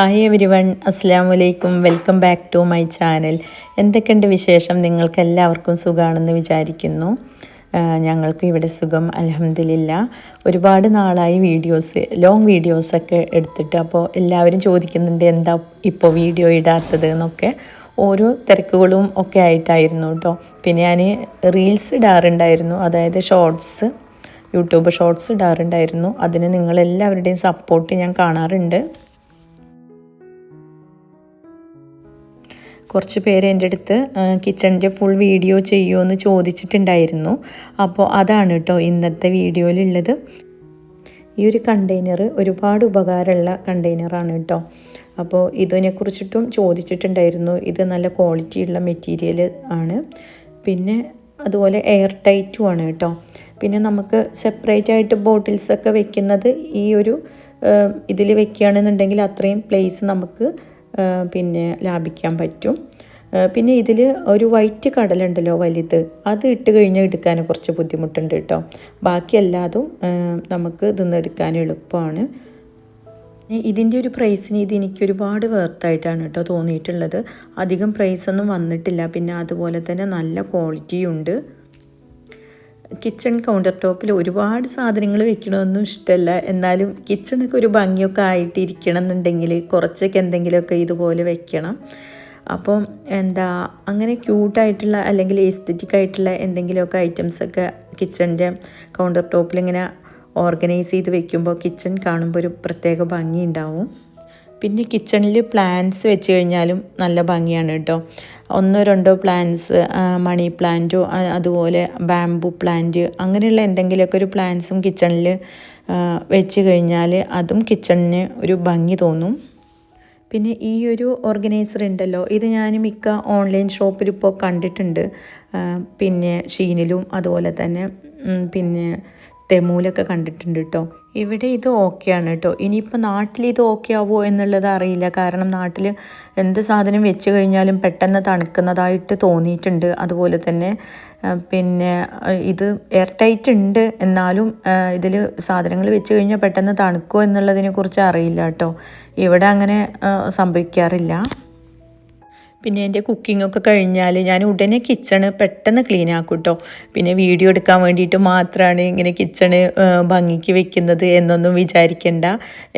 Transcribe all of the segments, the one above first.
Hi every one അസ്സാം വലൈക്കും welcome back to my channel എന്തൊക്കെയുണ്ട് വിശേഷം? നിങ്ങൾക്ക് എല്ലാവർക്കും സുഖമാണെന്ന് വിചാരിക്കുന്നു ഞങ്ങൾക്ക് ഇവിടെ സുഖം അലഹമില്ല ഒരുപാട് നാളായി വീഡിയോസ് ലോങ് വീഡിയോസൊക്കെ എടുത്തിട്ട് അപ്പോൾ എല്ലാവരും ചോദിക്കുന്നുണ്ട് എന്താ ഇപ്പോൾ വീഡിയോ ഇടാത്തത് എന്നൊക്കെ. ഓരോ തിരക്കുകളും ഒക്കെ ആയിട്ടായിരുന്നു കേട്ടോ. പിന്നെ ഞാൻ റീൽസ് ഇടാറുണ്ടായിരുന്നു. അതായത് ഷോർട്സ് യൂട്യൂബ് ഷോർട്സ് ഇടാറുണ്ടായിരുന്നു. അതിന് നിങ്ങളെല്ലാവരുടെയും സപ്പോർട്ട് ഞാൻ കാണാറുണ്ട്. കുറച്ച് പേര് എന്റെ അടുത്ത് കിച്ചണിന്റെ ഫുൾ വീഡിയോ ചെയ്യുമോ എന്ന് ചോദിച്ചിട്ടുണ്ടായിരുന്നു. അപ്പോൾ അതാണ് കേട്ടോ ഇന്നത്തെ വീഡിയോയിലുള്ളത്. ഈ ഒരു കണ്ടെയ്നർ ഒരുപാട് ഉപകാരമുള്ള കണ്ടെയ്നറാണ് കേട്ടോ അപ്പോൾ ഇതിനെക്കുറിച്ചിട്ടും ചോദിച്ചിട്ടുണ്ടായിരുന്നു. ഇത് നല്ല ക്വാളിറ്റിയുള്ള മെറ്റീരിയൽ ആണ്. പിന്നെ അതുപോലെ എയർ ടൈറ്റും ആണ് കേട്ടോ പിന്നെ നമുക്ക് സെപ്പറേറ്റ് ആയിട്ട് ബോട്ടിൽസൊക്കെ വെക്കുന്നത് ഈ ഒരു ഇതിൽ വെക്കുകയാണെന്നുണ്ടെങ്കിൽ അത്രയും പ്ലേസ് നമുക്ക് പിന്നെ ലാഭിക്കാൻ പറ്റും. പിന്നെ ഇതിൽ ഒരു വൈറ്റ് കടലുണ്ടല്ലോ വലുത്. അത് ഇട്ട് കഴിഞ്ഞാൽ എടുക്കാൻ കുറച്ച് ബുദ്ധിമുട്ടുണ്ട് കേട്ടോ. ബാക്കി എല്ലാതും നമുക്ക് ഇതൊന്ന് എടുക്കാൻ എളുപ്പമാണ്. ഇതിന്റെ ഒരു പ്രൈസിന് ഇത് എനിക്ക് ഒരുപാട് വേർത്തായിട്ടാണ് കേട്ടോ തോന്നിയിട്ടുള്ളത്. അധികം പ്രൈസൊന്നും വന്നിട്ടില്ല. പിന്നെ അതുപോലെ തന്നെ നല്ല ക്വാളിറ്റിയും ഉണ്ട് കിച്ചൺ കൗണ്ടർ ടോപ്പിൽ ഒരുപാട് സാധനങ്ങൾ വെക്കണമെന്നും ഇഷ്ടമല്ല എന്നാലും കിച്ചണൊക്കെ ഒരു ഭംഗിയൊക്കെ ആയിട്ടിരിക്കണം എന്നുണ്ടെങ്കിൽ കുറച്ചൊക്കെ എന്തെങ്കിലുമൊക്കെ ഇതുപോലെ വെക്കണം. അപ്പം എന്താ അങ്ങനെ ക്യൂട്ടായിട്ടുള്ള അല്ലെങ്കിൽ എസ്തറ്റിക് ആയിട്ടുള്ള എന്തെങ്കിലുമൊക്കെ ഐറ്റംസൊക്കെ കിച്ചണിന്റെ കൗണ്ടർ ടോപ്പിൽ ഇങ്ങനെ ഓർഗനൈസ് ചെയ്ത് വെക്കുമ്പോൾ കിച്ചൺ കാണുമ്പോൾ ഒരു പ്രത്യേക ഭംഗി ഉണ്ടാവും. പിന്നെ കിച്ചണിൽ പ്ലാന്റ്സ് വെച്ച് കഴിഞ്ഞാലും നല്ല ഭംഗിയാണ് കേട്ടോ. ഒന്നോ രണ്ടോ പ്ലാന്റ്സ് മണി പ്ലാന്റോ അതുപോലെ ബാംബു പ്ലാന്റ് അങ്ങനെയുള്ള എന്തെങ്കിലുമൊക്കെ ഒരു പ്ലാന്റ്സും കിച്ചണിൽ വെച്ച് കഴിഞ്ഞാൽ അതും കിച്ചണിന് ഒരു ഭംഗി തോന്നും. പിന്നെ ഈ ഒരു ഓർഗനൈസർ ഉണ്ടല്ലോ ഇത് ഞാൻ മിക്ക ഓൺലൈൻ ഷോപ്പിൽ ഇപ്പോൾ കണ്ടിട്ടുണ്ട്. പിന്നെ ഷീനിലും അതുപോലെ തന്നെ പിന്നെ തെമൂലൊക്കെ കണ്ടിട്ടുണ്ട് കേട്ടോ ഇവിടെ ഇത് ഓക്കെയാണ് കേട്ടോ ഇനിയിപ്പോൾ നാട്ടിൽ ഇത് ഓക്കെ ആവുമോ എന്നുള്ളത് അറിയില്ല. കാരണം നാട്ടിൽ എന്ത് സാധനം വെച്ച് കഴിഞ്ഞാലും പെട്ടെന്ന് തണുക്കുന്നതായിട്ട് തോന്നിയിട്ടുണ്ട്. അതുപോലെ തന്നെ പിന്നെ ഇത് എയർ ടൈറ്റ് ഉണ്ട് എന്നാലും ഇതിൽ സാധനങ്ങൾ വെച്ച് കഴിഞ്ഞാൽ പെട്ടെന്ന് തണുക്കുമോ എന്നുള്ളതിനെ കുറിച്ച് അറിയില്ല കേട്ടോ ഇവിടെ അങ്ങനെ സംഭവിക്കാറില്ല. പിന്നെ എന്റെ കുക്കിംഗ് ഒക്കെ കഴിഞ്ഞാൽ ഞാൻ ഉടനെ കിച്ചണ് പെട്ടെന്ന് ക്ലീൻ ആക്കും കേട്ടോ പിന്നെ വീഡിയോ എടുക്കാൻ വേണ്ടിയിട്ട് മാത്രമാണ് ഇങ്ങനെ കിച്ചണ് ഭംഗിക്ക് വെക്കുന്നത് എന്നൊന്നും വിചാരിക്കേണ്ട.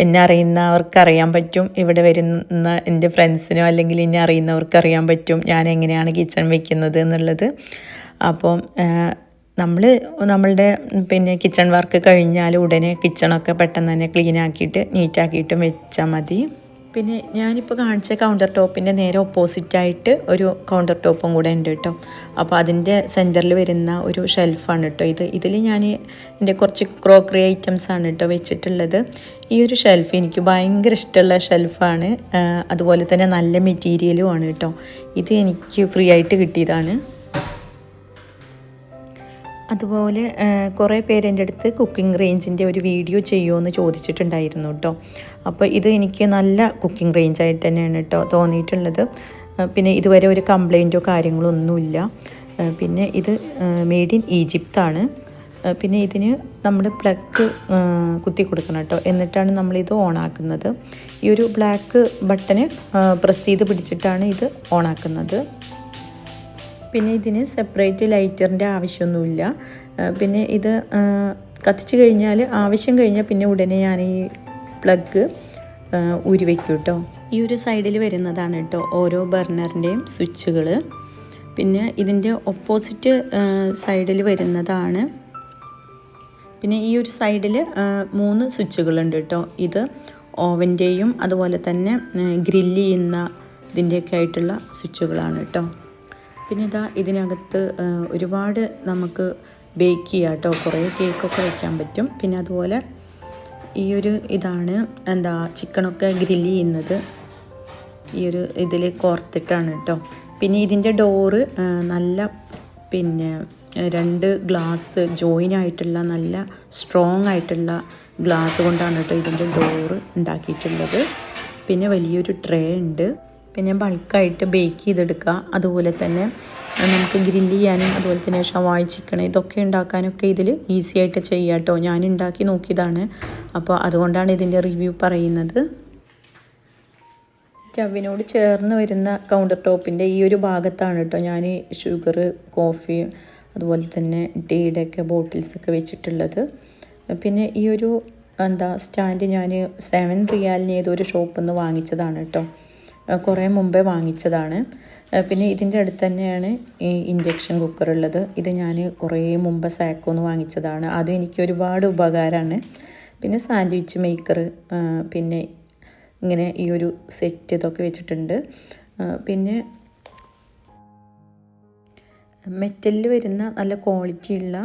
എന്നെ അറിയുന്നവർക്ക് അറിയാൻ പറ്റും. ഇവിടെ വരുന്ന എന്റെ ഫ്രണ്ട്സിനോ അല്ലെങ്കിൽ എന്നെ അറിയുന്നവർക്ക് അറിയാൻ പറ്റും ഞാൻ എങ്ങനെയാണ് കിച്ചൺ വെക്കുന്നത് എന്നുള്ളത്. അപ്പം നമ്മൾ നമ്മളുടെ പിന്നെ കിച്ചൺ വർക്ക് കഴിഞ്ഞാൽ ഉടനെ കിച്ചണൊക്കെ പെട്ടെന്ന് തന്നെ ക്ലീൻ ആക്കിയിട്ട് നീറ്റാക്കിയിട്ടും വെച്ചാൽ മതി. പിന്നെ ഞാനിപ്പോൾ കാണിച്ച കൗണ്ടർ ടോപ്പിന്റെ നേരെ ഓപ്പോസിറ്റായിട്ട് ഒരു കൗണ്ടർ ടോപ്പും കൂടെ ഉണ്ട് കേട്ടോ അപ്പോൾ അതിന്റെ സെന്ററിൽ വരുന്ന ഒരു ഷെൽഫാണ് കേട്ടോ ഇത്. ഇതിൽ ഞാൻ എന്റെ കുറച്ച് ക്രോക്കറി ഐറ്റംസ് ആണ് കേട്ടോ വെച്ചിട്ടുള്ളത്. ഈ ഒരു ഷെൽഫ് എനിക്ക് ഭയങ്കര ഇഷ്ടമുള്ള ഷെൽഫാണ് അതുപോലെ തന്നെ നല്ല മെറ്റീരിയലും ആണ് കേട്ടോ ഇത് എനിക്ക് ഫ്രീ ആയിട്ട് കിട്ടിയതാണ്. അതുപോലെ കുറേ പേര് എന്റെ അടുത്ത് കുക്കിംഗ് റേഞ്ചിന്റെ ഒരു വീഡിയോ ചെയ്യുമോ എന്ന് ചോദിച്ചിട്ടുണ്ടായിരുന്നു കേട്ടോ അപ്പോൾ ഇത് എനിക്ക് നല്ല കുക്കിംഗ് റേഞ്ച് ആയിട്ട് തന്നെയാണ് കേട്ടോ തോന്നിയിട്ടുള്ളത്. പിന്നെ ഇതുവരെ ഒരു കംപ്ലൈന്റോ കാര്യങ്ങളോ ഒന്നുമില്ല. പിന്നെ ഇത് മെയ്ഡ് ഇൻ ഈജിപ്താണ് പിന്നെ ഇതിന് നമ്മൾ പ്ലഗ് കുത്തി കൊടുക്കണം കേട്ടോ എന്നിട്ടാണ് നമ്മളിത് ഓണാക്കുന്നത് ഈ ഒരു ബ്ലാക്ക് ബട്ടന് പ്രസ് ചെയ്ത് പിടിച്ചിട്ടാണ് ഇത് ഓണാക്കുന്നത് പിന്നെ ഇതിന് സെപ്പറേറ്റ് ലൈറ്ററിന്റെ ആവശ്യമൊന്നുമില്ല. പിന്നെ ഇത് കത്തിച്ച് കഴിഞ്ഞാൽ ആവശ്യം കഴിഞ്ഞാൽ പിന്നെ ഉടനെ ഞാൻ ഈ പ്ലഗ് ഊരി വയ്ക്കും കേട്ടോ ഈ ഒരു സൈഡിൽ വരുന്നതാണ് കേട്ടോ ഓരോ ബർണറിന്റെയും സ്വിച്ചുകൾ പിന്നെ ഇതിന്റെ ഓപ്പോസിറ്റ് സൈഡിൽ വരുന്നതാണ്. പിന്നെ ഈ ഒരു സൈഡിൽ മൂന്ന് സ്വിച്ചുകളുണ്ട് കേട്ടോ ഇത് ഓവന്റെയും അതുപോലെ തന്നെ ഗ്രില്ല് ചെയ്യുന്ന ഇതിന്റെയൊക്കെ ആയിട്ടുള്ള സ്വിച്ചുകളാണ് കേട്ടോ പിന്നെ ഇതാ ഇതിനകത്ത് ഒരുപാട് നമുക്ക് ബേക്ക് ചെയ്യാം കേട്ടോ കുറേ കേക്കൊക്കെ വയ്ക്കാൻ പറ്റും. പിന്നെ അതുപോലെ ഈ ഒരു ഇതാണ് എന്താ ചിക്കനൊക്കെ ഗ്രില്ല് ചെയ്യുന്നത്. ഈ ഒരു ഇതിൽ കോർത്തിട്ടാണ് കേട്ടോ. പിന്നെ ഇതിന്റെ ഡോറ് നല്ല പിന്നെ രണ്ട് ഗ്ലാസ് ജോയിൻ ആയിട്ടുള്ള നല്ല സ്ട്രോങ് ആയിട്ടുള്ള ഗ്ലാസ് കൊണ്ടാണ് കേട്ടോ ഇതിന്റെ ഡോറ് ഉണ്ടാക്കിയിട്ടുള്ളത്. പിന്നെ വലിയൊരു ട്രേ ഉണ്ട്. പിന്നെ ബൾക്കായിട്ട് ബേക്ക് ചെയ്തെടുക്കുക. അതുപോലെ തന്നെ നമുക്ക് ഗ്രില്ല് ചെയ്യാനും അതുപോലെ തന്നെ ഷവായ് ചിക്കൻ ഇതൊക്കെ ഉണ്ടാക്കാനൊക്കെ ഇതിൽ ഈസി ആയിട്ട് ചെയ്യാം കേട്ടോ. ഞാൻ ഉണ്ടാക്കി നോക്കിയതാണ്. അപ്പോൾ അതുകൊണ്ടാണ് ഇതിന്റെ റിവ്യൂ പറയുന്നത്. സ്റ്റവിനോട് ചേർന്ന് വരുന്ന കൗണ്ടർ ടോപ്പിന്റെ ഈ ഒരു ഭാഗത്താണ് കേട്ടോ ഞാൻ ഷുഗർ കോഫി അതുപോലെ തന്നെ ടീയുടെ ഒക്കെ ബോട്ടിൽസൊക്കെ വെച്ചിട്ടുള്ളത്. പിന്നെ ഈ ഒരു എന്താ സ്റ്റാൻഡ് ഞാൻ സെവൻ റിയാലിന് ഏതൊരു ഷോപ്പിൽ നിന്ന് വാങ്ങിച്ചതാണ് കേട്ടോ. കുറേ മുമ്പേ വാങ്ങിച്ചതാണ്. പിന്നെ ഇതിന്റെ അടുത്ത് തന്നെയാണ് ഈ ഇൻഡക്ഷൻ കുക്കർ ഉള്ളത്. ഇത് ഞാൻ കുറേ മുമ്പ് സാക്കോന്ന് വാങ്ങിച്ചതാണ്. അതും എനിക്ക് ഒരുപാട് ഉപകാരമാണ്. പിന്നെ സാൻഡ്വിച്ച് മേക്കർ പിന്നെ ഇങ്ങനെ ഈ ഒരു സെറ്റ് ഇതൊക്കെ വെച്ചിട്ടുണ്ട്. പിന്നെ മെറ്റലിൽ വരുന്ന നല്ല ക്വാളിറ്റി ഉള്ള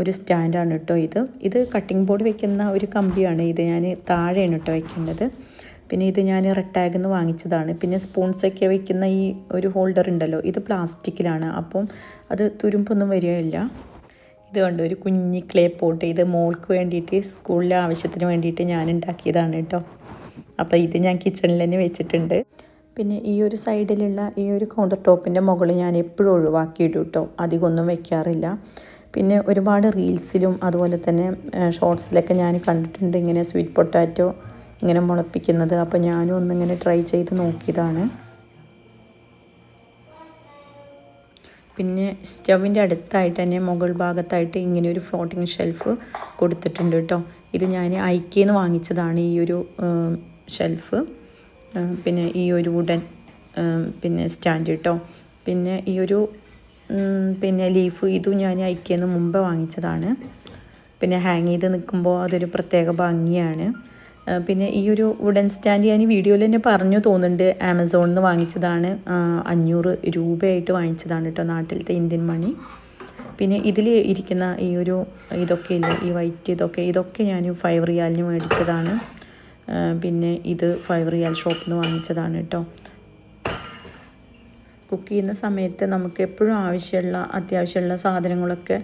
ഒരു സ്റ്റാൻഡാണ് കേട്ടോ ഇത്. ഇത് കട്ടിംഗ് ബോർഡ് വെക്കുന്ന ഒരു കമ്പിയാണ് ഇത്. ഞാൻ താഴെയാണ് കേട്ടോ വെക്കേണ്ടത്. പിന്നെ ഇത് ഞാൻ റെട്ടാഗിൽ നിന്ന് വാങ്ങിച്ചതാണ്. പിന്നെ സ്പൂൺസൊക്കെ വയ്ക്കുന്ന ഈ ഒരു ഹോൾഡർ ഉണ്ടല്ലോ ഇത് പ്ലാസ്റ്റിക്കിലാണ് അപ്പം അത് തുരുമ്പൊന്നും വരികയില്ല. ഇത് കണ്ടു ഒരു കുഞ്ഞി ക്ലേ പോട്ട് ഇത് മോൾക്ക് വേണ്ടിയിട്ട് സ്കൂളിലെ ആവശ്യത്തിന് വേണ്ടിയിട്ട് ഞാൻ ഉണ്ടാക്കിയതാണ് കേട്ടോ. അപ്പോൾ ഇത് ഞാൻ കിച്ചണിൽ തന്നെ വെച്ചിട്ടുണ്ട്. പിന്നെ ഈ ഒരു സൈഡിലുള്ള ഈ ഒരു കൗണ്ടർ ടോപ്പിന്റെ മുകളിൽ ഞാൻ എപ്പോഴും ഒഴിവാക്കിയിടും കേട്ടോ. അധികമൊന്നും വെക്കാറില്ല. പിന്നെ ഒരുപാട് റീൽസിലും അതുപോലെ തന്നെ ഷോർട്സിലൊക്കെ ഞാൻ കണ്ടിട്ടുണ്ട്. ഇങ്ങനെ സ്വീറ്റ് പൊട്ടാറ്റോ ഇങ്ങനെ മുളപ്പിക്കുന്നത്. അപ്പോൾ ഞാനും ഒന്നിങ്ങനെ ട്രൈ ചെയ്ത് നോക്കിയതാണ്. പിന്നെ സ്റ്റവിന്റെ അടുത്തായിട്ട് തന്നെ മുകൾ ഭാഗത്തായിട്ട് ഇങ്ങനെ ഒരു ഫ്ലോട്ടിങ് ഷെൽഫ് കൊടുത്തിട്ടുണ്ട് കേട്ടോ. ഇത് ഞാൻ ഐക്കേന്ന് വാങ്ങിച്ചതാണ് ഈ ഒരു ഷെൽഫ് പിന്നെ ഈ ഒരു വുഡൻ പിന്നെ സ്റ്റാൻഡ് കേട്ടോ. പിന്നെ ഈ ഒരു പിന്നെ ലീഫ് ഇതും ഞാൻ ഐക്കേന്ന് മുമ്പ് വാങ്ങിച്ചതാണ്. പിന്നെ ഹാങ് ചെയ്ത് നിൽക്കുമ്പോൾ അതൊരു പ്രത്യേക ഭംഗിയാണ്. പിന്നെ ഈ ഒരു വുഡൻ സ്റ്റാൻഡ് ഞാൻ വീഡിയോയിൽ തന്നെ പറഞ്ഞു തോന്നുന്നുണ്ട്. ആമസോണിൽ നിന്ന് വാങ്ങിച്ചതാണ്. അഞ്ഞൂറ് രൂപയായിട്ട് വാങ്ങിച്ചതാണ് കേട്ടോ നാട്ടിലത്തെ ഇന്ത്യൻ മണി പിന്നെ ഇതിൽ ഇരിക്കുന്ന ഈ ഒരു ഇതൊക്കെ ഇല്ല ഈ വൈറ്റ് ഇതൊക്കെ ഇതൊക്കെ ഞാൻ ഫൈവ് റിയാലിന് മേടിച്ചതാണ്. പിന്നെ ഇത് ഫൈവ് റിയാൽ ഷോപ്പിൽ നിന്ന് വാങ്ങിച്ചതാണ് കേട്ടോ. കുക്ക് ചെയ്യുന്ന സമയത്ത് നമുക്ക് എപ്പോഴും ആവശ്യമുള്ള അത്യാവശ്യമുള്ള സാധനങ്ങളൊക്കെ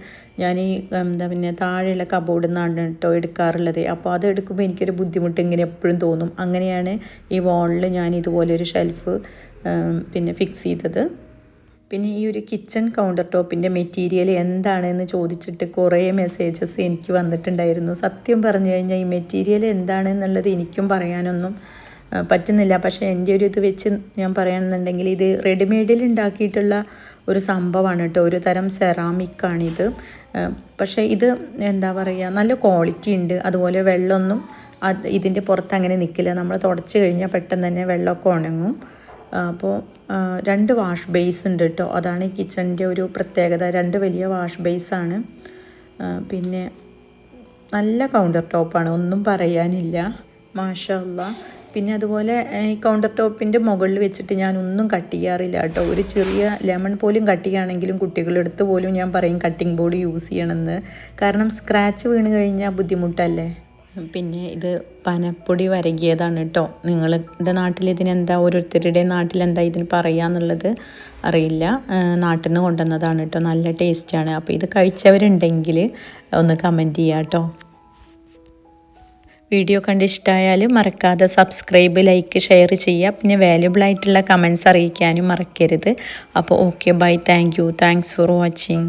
ഞാൻ ഈ എന്താ പിന്നെ താഴെയുള്ള കബോർഡിൽ നിന്നാണ് കേട്ടോ എടുക്കാറുള്ളത്. അപ്പോൾ അത് എടുക്കുമ്പോൾ എനിക്കൊരു ബുദ്ധിമുട്ട് ഇങ്ങനെ എപ്പോഴും തോന്നും. അങ്ങനെയാണ് ഈ വാളിൽ ഞാൻ ഇതുപോലൊരു ഷെൽഫ് പിന്നെ ഫിക്സ് ചെയ്തത്. പിന്നെ ഈ ഒരു കിച്ചൺ കൗണ്ടർ ടോപ്പിന്റെ മെറ്റീരിയൽ എന്താണെന്ന് ചോദിച്ചിട്ട് കുറേ മെസ്സേജസ് എനിക്ക് വന്നിട്ടുണ്ടായിരുന്നു. സത്യം പറഞ്ഞു കഴിഞ്ഞാൽ ഈ മെറ്റീരിയൽ എന്താണെന്നുള്ളത് എനിക്കും പറയാനൊന്നും പറ്റുന്നില്ല. പക്ഷേ എന്റെ ഒരു ഇത് വെച്ച് ഞാൻ പറയുകയാണെന്നുണ്ടെങ്കിൽ ഇത് റെഡിമെയ്ഡിൽ ഉണ്ടാക്കിയിട്ടുള്ള ഒരു സംഭവമാണ് കേട്ടോ. ഒരു തരം സെറാമിക്കാണിത്. പക്ഷേ ഇത് എന്താ പറയുക നല്ല ക്വാളിറ്റി ഉണ്ട്. അതുപോലെ വെള്ളമൊന്നും അത് ഇതിന്റെ പുറത്ത് അങ്ങനെ നിൽക്കില്ല. നമ്മൾ തുടച്ച് കഴിഞ്ഞാൽ പെട്ടെന്ന് തന്നെ വെള്ളമൊക്കെ ഉണങ്ങും. അപ്പോൾ രണ്ട് വാഷ് ബേസ് ഉണ്ട് കേട്ടോ. അതാണ് ഈ കിച്ചണിന്റെ ഒരു പ്രത്യേകത. രണ്ട് വലിയ വാഷ് ബേസാണ് പിന്നെ നല്ല കൗണ്ടർ ടോപ്പാണ്. ഒന്നും പറയാനില്ല. മാഷല്ല പിന്നെ അതുപോലെ ഈ കൗണ്ടർ ടോപ്പിന്റെ മുകളിൽ വെച്ചിട്ട് ഞാൻ ഒന്നും കട്ട് ചെയ്യാറില്ല കേട്ടോ. ഒരു ചെറിയ ലെമൺ പോലും കട്ട് ചെയ്യുകയാണെങ്കിലും കുട്ടികളെടുത്ത് പോലും ഞാൻ പറയും കട്ടിംഗ് ബോർഡ് യൂസ് ചെയ്യണമെന്ന്. കാരണം സ്ക്രാച്ച് വീണ് കഴിഞ്ഞാൽ ബുദ്ധിമുട്ടല്ലേ? പിന്നെ ഇത് പനപ്പൊടി വരകിയതാണ് കേട്ടോ. നിങ്ങളുടെ നാട്ടിൽ ഇതിനെന്താ ഓരോരുത്തരുടെ നാട്ടിൽ എന്താ ഇതിന് പറയാന്നുള്ളത് അറിയില്ല. നാട്ടിൽ നിന്ന് കൊണ്ടുവന്നതാണ് കേട്ടോ. നല്ല ടേസ്റ്റാണ് അപ്പോൾ ഇത് കഴിച്ചവരുണ്ടെങ്കിൽ ഒന്ന് കമന്റ് ചെയ്യാം കേട്ടോ. വീഡിയോ കണ്ട് ഇഷ്ടമായാൽ മറക്കാതെ സബ്സ്ക്രൈബ് ലൈക്ക് ഷെയർ ചെയ്യുക. പിന്നെ വാല്യുബിൾ ആയിട്ടുള്ള കമൻസ് അറിയിക്കാനും മറക്കരുത്. അപ്പോൾ okay bye thank you thanks for watching